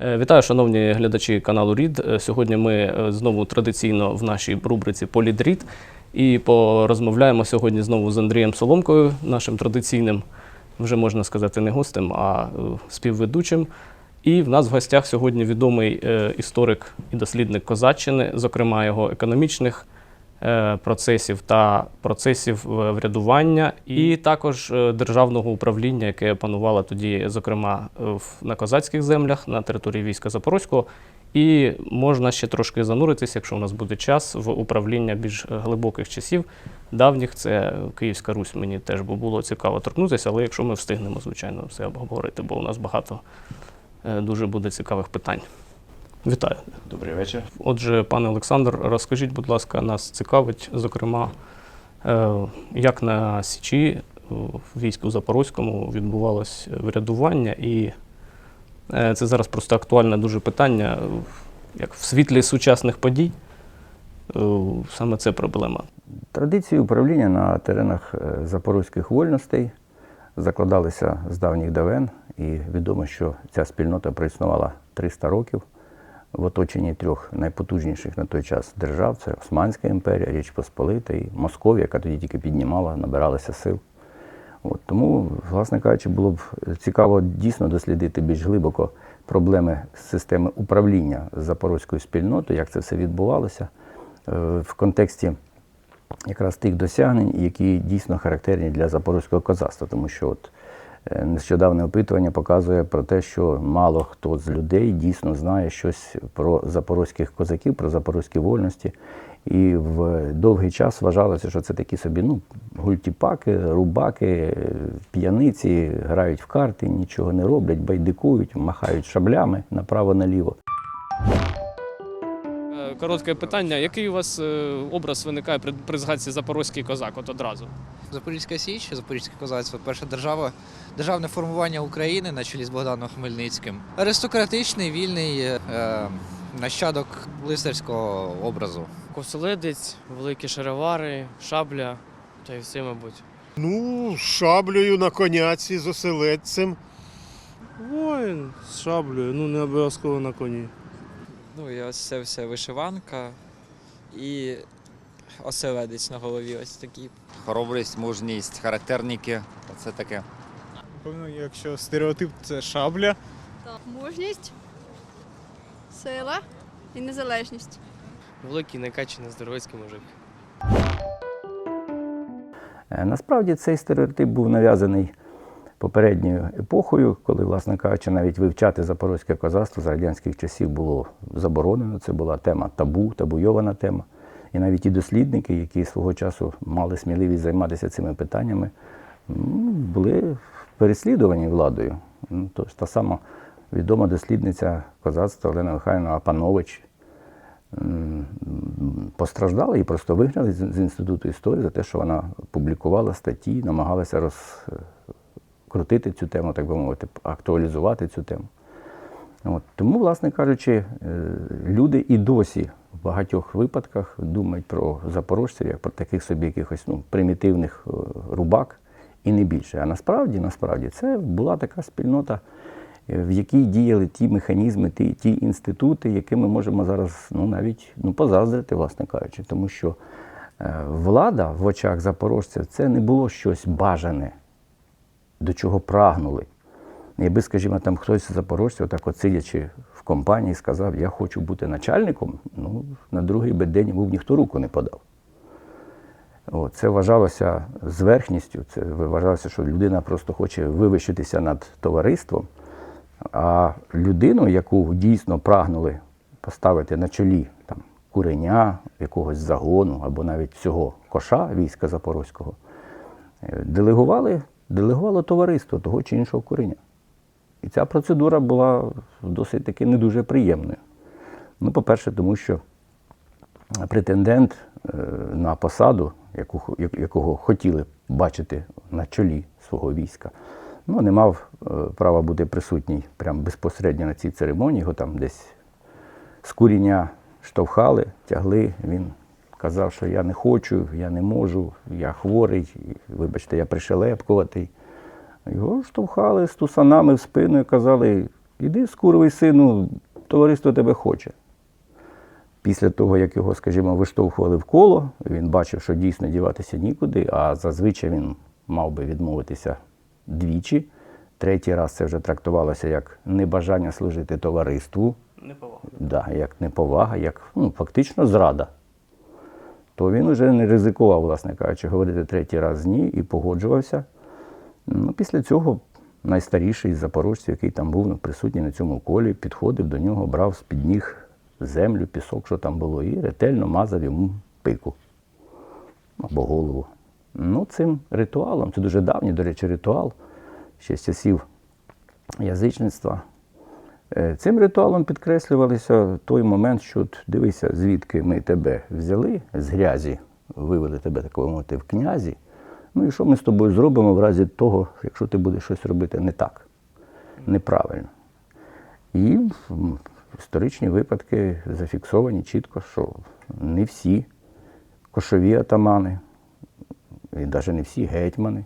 Е, Вітаю, шановні глядачі каналу Рід. Е, Сьогодні ми е, знову традиційно в нашій рубриці Полідрід і порозмовляємо сьогодні знову з Андрієм Соломкою, нашим традиційним, вже можна сказати, не гостем, а співведучим. І в нас в гостях сьогодні відомий історик і дослідник Козаччини, зокрема його економічних процесів та процесів е, врядування, і також е, державного управління, яке панувало тоді, зокрема, е, на козацьких землях на території війська Запорозького. І можна ще трошки зануритися, якщо у нас буде час, в управління більш е, глибоких часів, давніх. Це Київська Русь. Мені теж було цікаво торкнутися, але якщо ми встигнемо, звичайно, все обговорити, бо у нас багато е, дуже буде цікавих питань. Вітаю. Добрий вечір. Отже, пане Олександр, розкажіть, будь ласка, нас цікавить, зокрема, е, як на Січі е, в війську Запорозькому відбувалось врядування, і е, це зараз просто актуальне дуже питання, як в світлі сучасних подій. Саме це проблема. Традиції управління на теренах запорозьких вольностей закладалися з давніх давен, і відомо, що ця спільнота проіснувала 300 років в оточенні трьох найпотужніших на той час держав: це Османська імперія, Річ Посполита і Московія, яка тоді тільки піднімала, набиралася сил. От, тому, власне кажучи, було б цікаво дійсно дослідити більш глибоко проблеми системи управління запорозькою спільнотою, як це все відбувалося е, в контексті якраз тих досягнень, які дійсно характерні для запорозького козацтва, тому що от нещодавне опитування показує про те, що мало хто з людей дійсно знає щось про запорозьких козаків, про запорозькі вольності. І в довгий час вважалося, що це такі собі ну, гультіпаки, рубаки, е, п'яниці, грають в карти, нічого не роблять, байдикують, махають шаблями направо-наліво. Е, Коротке питання: який у вас е, образ виникає при, при згадці Запорозький козак? От одразу? Запорізька Січ, Запорізьке козацтво, перша держава, державне формування України на чолі з Богданом Хмельницьким. Аристократичний, вільний е, нащадок лицарського образу. Коселедець, великі шаровари, шабля та й все, мабуть. Ну, шаблею на коняці, з оселедцем. Воїн з шаблею, ну не обов'язково на коні. Ну і ось це все вишиванка і оселедець на голові ось такий. хоробрість, мужність, характерники. Це таке. Напевно, якщо стереотип це шабля, Мужність, сила і незалежність. Великий накачаний здоровецький мужик. Е, Насправді цей стереотип був нав'язаний попередньою епохою, коли, власне кажучи, навіть вивчати запорозьке козацтво за радянських часів було заборонено. Це була тема табу, табуйована тема. І навіть ті дослідники, які свого часу мали сміливість займатися цими питаннями, були переслідувані владою. Ну, Тож та сама відома дослідниця козацтва Олена Михайлівна Апанович постраждала і просто вигнали з з інституту історії за те, що вона публікувала статті, намагалася розкрутити цю тему, так би мовити, актуалізувати цю тему. От. Тому, власне кажучи, е, люди і досі в багатьох випадках думають про запорожців як про таких собі якихось ну, примітивних е, рубак і не більше. А насправді, насправді, це була така спільнота, е, в якій діяли ті механізми, ті, ті інститути, які ми можемо зараз ну, навіть ну, позаздрити, власне кажучи, тому що влада в очах запорожців це не було щось бажане, до чого прагнули. Якби, скажімо, там хтось з запорожців, отак от сидячи в компанії, сказав, я хочу бути начальником, ну, на другий би день йому б ніхто руку не подав. О, це вважалося зверхністю, це вважалося, що людина просто хоче вивищитися над товариством. А людину, яку дійсно прагнули поставити на чолі там, куреня, якогось загону або навіть всього коша війська Запорозького, е, делегували, делегувало товариство того чи іншого куреня. І ця процедура була досить таки не дуже приємною. Ну, по-перше, тому що претендент е, на посаду, якого хотіли бачити на чолі свого війська, ну, не мав е, права бути присутній прямо безпосередньо на цій церемонії. Його там десь з куріння штовхали, тягли. Він казав, що я не хочу, я не можу, я хворий, вибачте, я пришелепкуватий. Його штовхали з тусанами в спину і казали, Іди, скуровий сину, товариство тебе хоче. Після того, як його, скажімо, виштовхували в коло, він бачив, що дійсно діватися нікуди, а зазвичай він мав би відмовитися двічі. Третій раз це вже трактувалося як небажання служити товариству, Неповага. да, як неповага, як ну, фактично зрада. То він вже не ризикував, власне кажучи, говорити третій раз ні і погоджувався. Ну, після цього найстаріший з запорожців, який там був ну, присутній на цьому колі, підходив до нього, брав з-під ніг землю, пісок, що там було, і ретельно мазав йому пику або голову. Ну, цим ритуалом, це дуже давній, до речі, ритуал ще з часів язичництва. Е, Цим ритуалом підкреслювалося той момент, що дивися, звідки ми тебе взяли, з грязі, вивели тебе, так би мовити, в князі. Ну і що ми з тобою зробимо в разі того, якщо ти будеш щось робити не так, неправильно. І історичні випадки зафіксовані чітко, що не всі кошові атамани, і навіть не всі гетьмани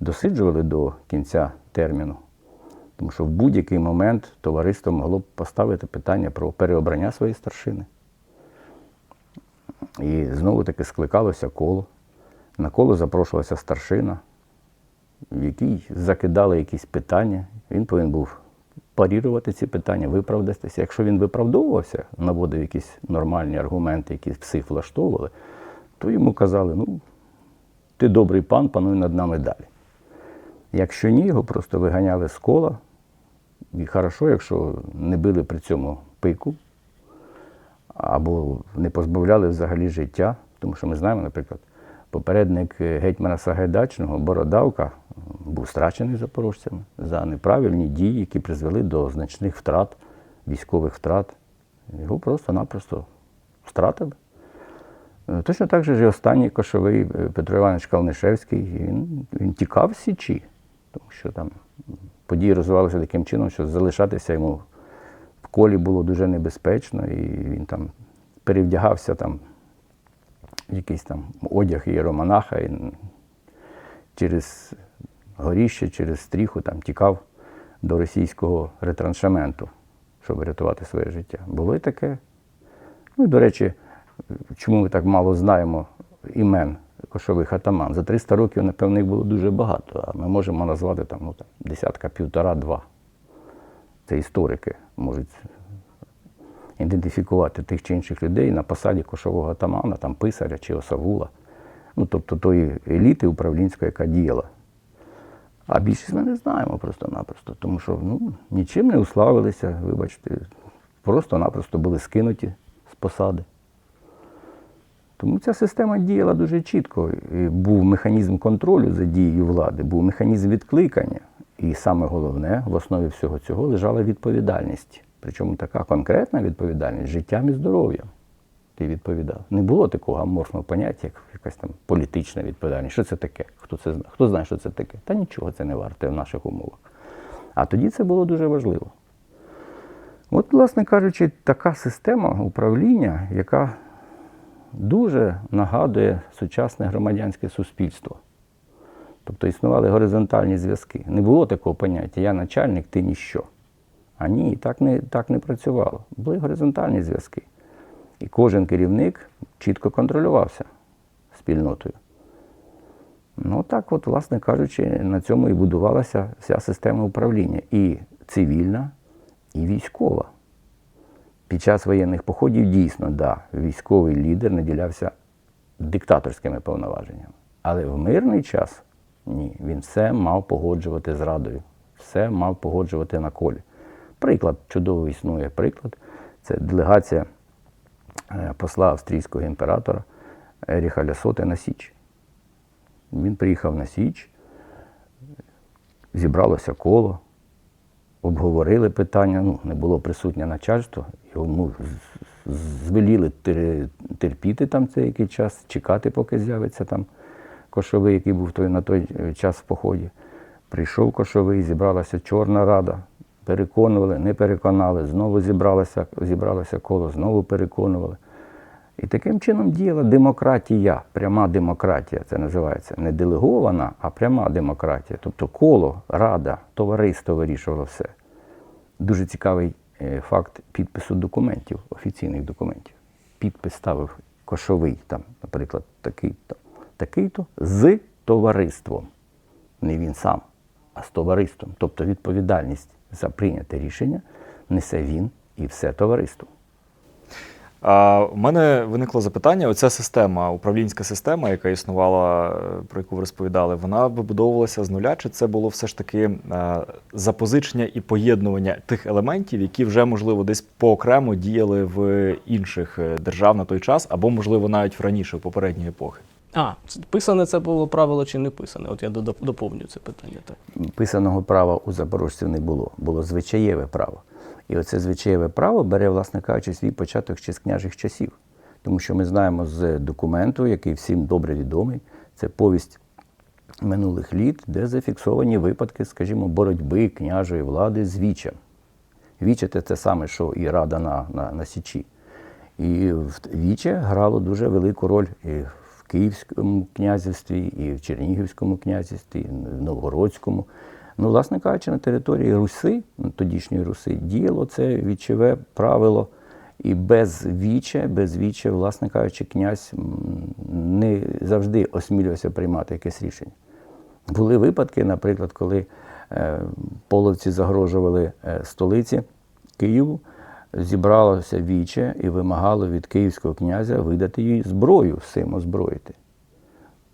досиджували до кінця терміну. Тому що в будь-який момент товариство могло б поставити питання про переобрання своєї старшини. І знову таки скликалося коло. На коло запрошувалася старшина, в якій закидали якісь питання. Він повинен був парірувати ці питання, виправдатися. Якщо він виправдовувався, наводив якісь нормальні аргументи, які всіх влаштовували, то йому казали, ну, ти добрий пан, пануй над нами далі. Якщо ні, його просто виганяли з кола. І хорошо, якщо не били при цьому пику, або не позбавляли взагалі життя. Тому що ми знаємо, наприклад, попередник е, гетьмана Сагайдачного, Бородавка, був страчений запорожцями за неправильні дії, які призвели до значних втрат, військових втрат. Його просто-напросто втратили. Е, Точно так же і останній кошовий е, Петро Іванович Калнишевський, він, він тікав з Січі, тому що там події розвивалися таким чином, що залишатися йому в колі було дуже небезпечно, і він там перевдягався там в якийсь там одяг іеромонаха і через горіще, через стріху там тікав до російського ретраншаменту, щоб рятувати своє життя. Було і таке. Ну і, до речі, чому ми так мало знаємо імен кошових атаман? За 300 років, напевно, їх було дуже багато, а ми можемо назвати там, ну, там, десятка, півтора-два. Це історики можуть ідентифікувати тих чи інших людей на посаді кошового атамана, там писаря чи осавула. Ну, тобто тої еліти управлінської, яка діяла. А більшість ми не знаємо просто-напросто, тому що ну, нічим не уславилися, вибачте, просто-напросто були скинуті з посади. Тому ця система діяла дуже чітко. І був механізм контролю за дією влади, був механізм відкликання. І саме головне, в основі всього цього лежала відповідальність. Причому така конкретна відповідальність життям і здоров'ям. Ти відповідав. Не було такого аморфного поняття, як якась там політична відповідальність. Що це таке? Хто це знає? Хто знає, що це таке? Та нічого це не варте в наших умовах. А тоді це було дуже важливо. От, власне кажучи, така система управління, яка дуже нагадує сучасне громадянське суспільство. Тобто існували горизонтальні зв'язки. Не було такого поняття я начальник, ти ніщо. А ні, так не, так не працювало. Були горизонтальні зв'язки. І кожен керівник чітко контролювався спільнотою. Ну так, от, власне кажучи, на цьому і будувалася вся система управління. І цивільна, і військова. Під час воєнних походів дійсно, да, військовий лідер наділявся диктаторськими повноваженнями. Але в мирний час ні, він все мав погоджувати з радою, все мав погоджувати на колі. Приклад чудово існує. Приклад це делегація е, посла австрійського імператора Еріха Лясоти на Січ. Він приїхав на Січ, зібралося коло, обговорили питання, ну, не було присутнє начальство, з- звеліли терпіти там цей який час, чекати, поки з'явиться там кошовий, який був той, на той е, час в поході. Прийшов кошовий, зібралася Чорна Рада, переконували, не переконали, знову зібралося, зібралося коло, знову переконували. І таким чином діяла демократія, пряма демократія це називається. Не делегована, а пряма демократія. Тобто коло, рада, товариство вирішувало все. Дуже цікавий факт підпису документів, офіційних документів. Підпис ставив кошовий, там, наприклад, такий-то, такий-то з товариством. Не він сам, а з товариством. Тобто відповідальність за прийняте рішення несе він і все товариство. А, у мене виникло запитання: оця система, управлінська система, яка існувала, е, про яку ви розповідали, вона вибудовувалася з нуля, чи це було все ж таки е, запозичення і поєднування тих елементів, які вже, можливо, десь поокремо діяли в інших е, держав на той час, або, можливо, навіть в раніше, в попередні епохи? А, це- писане це було правило чи не писане? От я доповню це питання. Так. писаного права у запорожців не було, було звичаєве право. І оце звичаєве право бере, власне кажучи, свій початок ще з княжих часів. Тому що ми знаємо з документу, який всім добре відомий, це повість минулих літ, де зафіксовані випадки, скажімо, боротьби княжої влади з вічем. Віче це те саме, що і Рада на, на, на Січі. І Віче грало дуже велику роль і в Київському князівстві, і в Чернігівському князівстві, і в Новгородському. Ну, власне кажучи, на території Руси, ну, тодішньої Руси, діяло це вічове правило. І без віче, без віче, власне кажучи, князь не завжди осмілювався приймати якесь рішення. Були випадки, наприклад, коли е, половці загрожували е, столиці Києву, зібралося віче і вимагало від київського князя видати їй зброю, всім озброїти.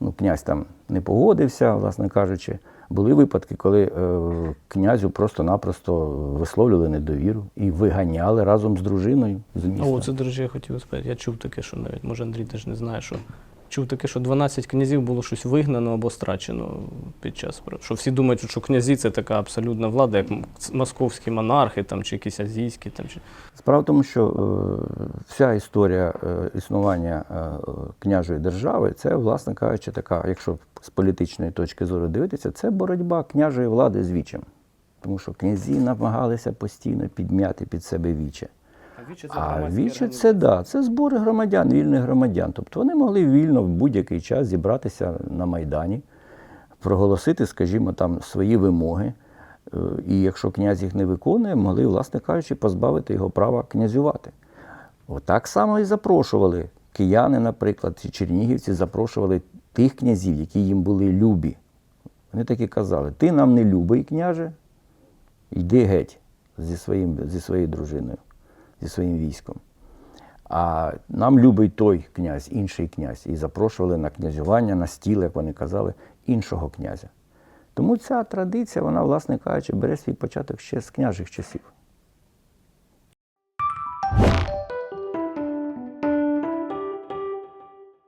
Ну, князь там не погодився, власне кажучи. Були випадки, коли е, князю просто-напросто висловлювали недовіру і виганяли разом з дружиною з міста. О, це, до речі, я хотів сказати. Я чув таке, що навіть, може, Андрій теж не знає, що чув таке, що 12 князів було щось вигнано або страчено під час. Що всі думають, що князі це така абсолютна влада, як московські монархи там, чи якісь азійські. Там, чи... Справа в тому, що е, вся історія е, існування е, княжої держави це, власне кажучи, така, якщо з політичної точки зору дивитися, це боротьба княжої влади з вічем. Тому що князі намагалися постійно підмяти під себе віче. А віче це да, це збори громадян, вільних громадян. Тобто вони могли вільно в будь-який час зібратися на Майдані, проголосити, скажімо, там свої вимоги. Е, І якщо князь їх не виконує, могли, власне кажучи, позбавити його права князювати. Отак само і запрошували кияни, наприклад, чи чернігівці запрошували тих князів, які їм були любі. Вони так і казали: ти нам не любий, княже, йди геть зі, своїм, зі своєю дружиною, зі своїм військом. А нам любий той князь, інший князь. І запрошували на князювання, на стіл, як вони казали, іншого князя. Тому ця традиція, вона, власне кажучи, бере свій початок ще з княжих часів.